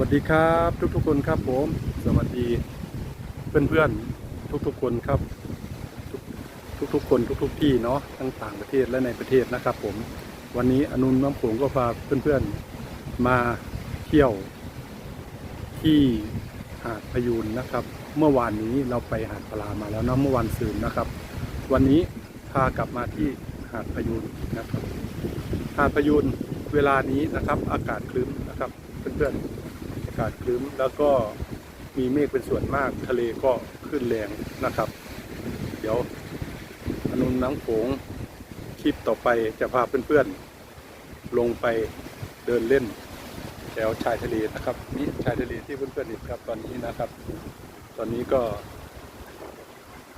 วัสดีครับทุกๆคนครับผม สวัสดีเพื่อนๆทุกๆคนครับทุกทุกๆคนทุกๆที่เนาะทั้งต่างประเทศและในประเทศนะครับ ผม วันนี้อนุนน้ำผงก็พาเพื่อนๆมาเที่ยว ที่หาดพยูนนะครับ เมื่อวานนี้เราไปหาดปลามาแล้วเนาะเมื่อวันซืนนะครับ วันนี้พากลับมาที่หาดพยูนนะครับ หาดพยูนเวลานี้นะครับ อากาศครึ้มนะครับเพื่อนๆอากาศครึ้ม แล้วก็มีเมฆเป็นส่วนมากทะเลก็ขึ้นแรงนะครับ เดี๋ยวอนุนน้ำโขงคลิปต่อไปจะพาเพื่อนๆ ลงไปเดินเล่นแถวชายทะเลนะครับนี่ชายทะเลที่เพื่อนๆเห็นครับตอนนี้นะครับ ตอนนี้ก็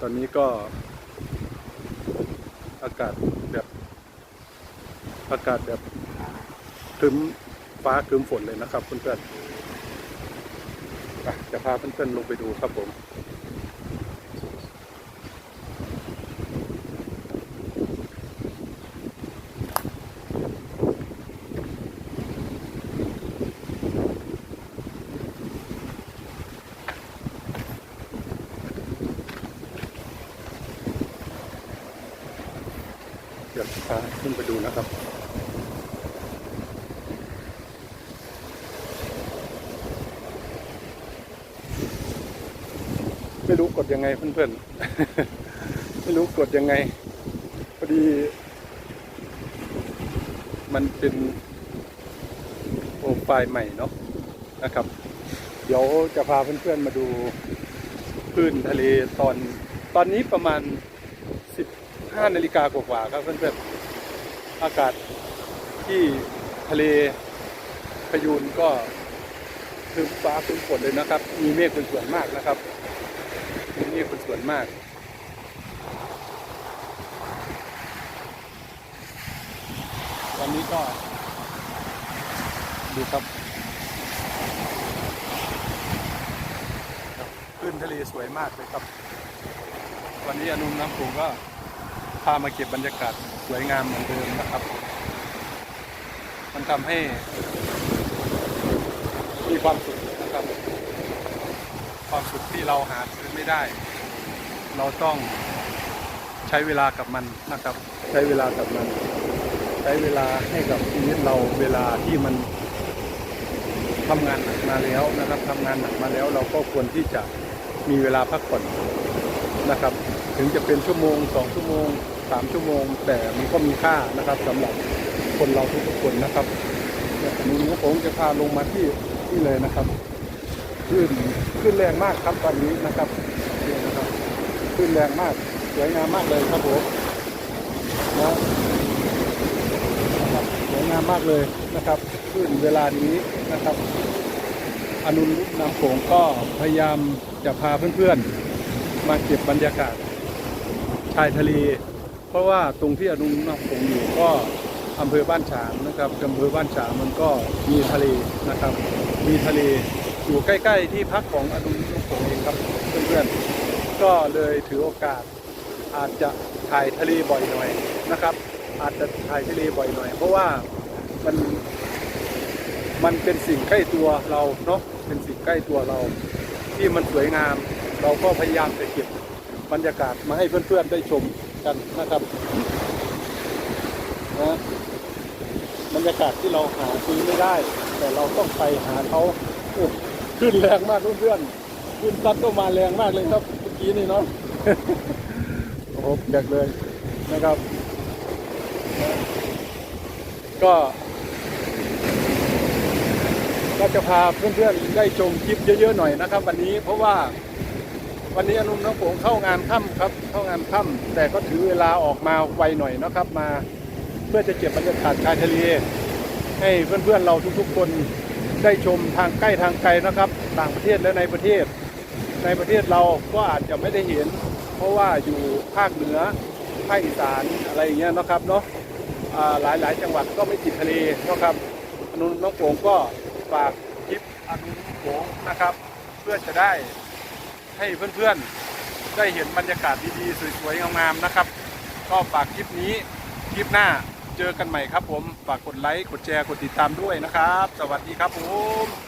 ตอนนี้ก็ อากาศแบบอากาศแบบครึ้มฟ้าครึ้มฝนเลยนะครับเพื่อนๆ จะพาเพื่อนๆลงไปดูครับผมเดี๋ยวพาขึ้นไปดูนะครับ ไม่รู้กดยังไงเพื่อนๆ ไม่รู้กดยังไง พอดี มันเป็นโปรไฟล์ใหม่เนาะนะครับ เดี๋ยวจะพาเพื่อนๆมาดูคลื่นทะเลตอน ตอนนี้ประมาณ 15นาฬิกากว่าๆครับเพื่อนๆ อากาศที่ทะเลพยูนก็คือฟ้าครึ้มฝนเลยนะครับ มีเมฆเป็นส่วนมากนะครับ มีเมฆเป็นส่วนมากตอนนี้ก็ ดูครับคลื่นทะเลสวยมากเลยครับ วันนี้อนุมน้ำโขงก็พามาเก็บบรรยากาศสวยงามเหมือนเดิมนะครับ มันทำให้มีความสุขนะครับ ความสุขที่เราหาซื้อไม่ได้ เราต้องใช้เวลากับมันนะครับ ใช้เวลากับมัน ใช้เวลาให้กับชีวิตเราเวลาที่มันทำงานหนักมาแล้วนะครับทำงานหนักมาแล้ว เราก็ควรที่จะมีเวลาพักผ่อนนะครับ ถึงจะเป็นชั่วโมงสองชั่วโมงสามชั่วโมง แต่มันก็มีค่านะครับสำหรับคนเราทุกคนนะครับนี่ยหนูหนูผมจะพาลงมาที่ที่เลยนะครับ ขึ้นขึ้นแรงมากครับตอนนี้นะครับนี่นะครับขึ้นแรงมากสวยงามมากเลยครับผมนะนะครับสวยงามมากเลยนะครับขึ้นเวลานี้นะครับ อนุรุนำโขงก็พยายามจะพาเพื่อนๆ มาเก็บบรรยากาศชายทะเล เพราะว่าตรงที่อนุนำโขงอยู่ก็อำเภอบ้านฉางนะครับอำเภอบ้านฉางมันก็มีทะเลนะครับ มีทะเล อยู่ใกล้ ๆ ที่พักของอนุนำโขงเองครับเพื่อนๆก็เลยถือโอกาส อาจจะถ่ายทะเลบ่อยหน่อยนะครับ อาจจะถ่ายทะเลบ่อยหน่อย เพราะว่ามันมันเป็นสิ่งใกล้ตัวเราเนาะเป็นสิ่งใกล้ตัวเรา ที่มันสวยงาม เราก็พยายามจะเก็บบรรยากาศมาให้เพื่อนๆได้ชมกันนะครับนะบรรยากาศที่เราหาซื้อไม่ได้ แต่เราต้องไปหาเขาโอ้ ขึ้นแรงมากเพื่อนๆขึ้นซัดก็มาแรงมากเลยครับเมื่อกี้นี่เนาะโอ้โหเด็กเลยนะครับ ก็ก็จะพาเพื่อนๆได้ชมคลิปเยอะๆหน่อยนะครับ วันนี้เพราะว่าวันนี้อนุน้องโขงเข้างานค่ำครับ เข้างานค่ำแต่ก็ถือเวลาออกมาไวหน่อยนะครับ มาเพื่อจะเก็บบรรยากาศชายทะเลให้เพื่อนๆเราทุกๆคน ได้ชมทางใกล้ทางไกลนะครับ ต่างประเทศและในประเทศ ในประเทศเราก็อาจจะไม่ได้เห็น เพราะว่าอยู่ภาคเหนือภาคอีสานอะไรอย่างเงี้ยนะครับเนาะอ่ายหลายจังหวัดก็ไม่ติดทะเลนะครับอนุน้องโขงก็ฝากคลิปอนุโขงนะครับ เพื่อจะได้ให้เพื่อนๆได้เห็นบรรยากาศดีๆสวยๆงามๆนะครับ ก็ฝากคลิปนี้คลิปหน้า เจอกันใหม่ครับผม ฝากกดไลค์ กดแชร์ กดติดตามด้วยนะครับ สวัสดีครับผม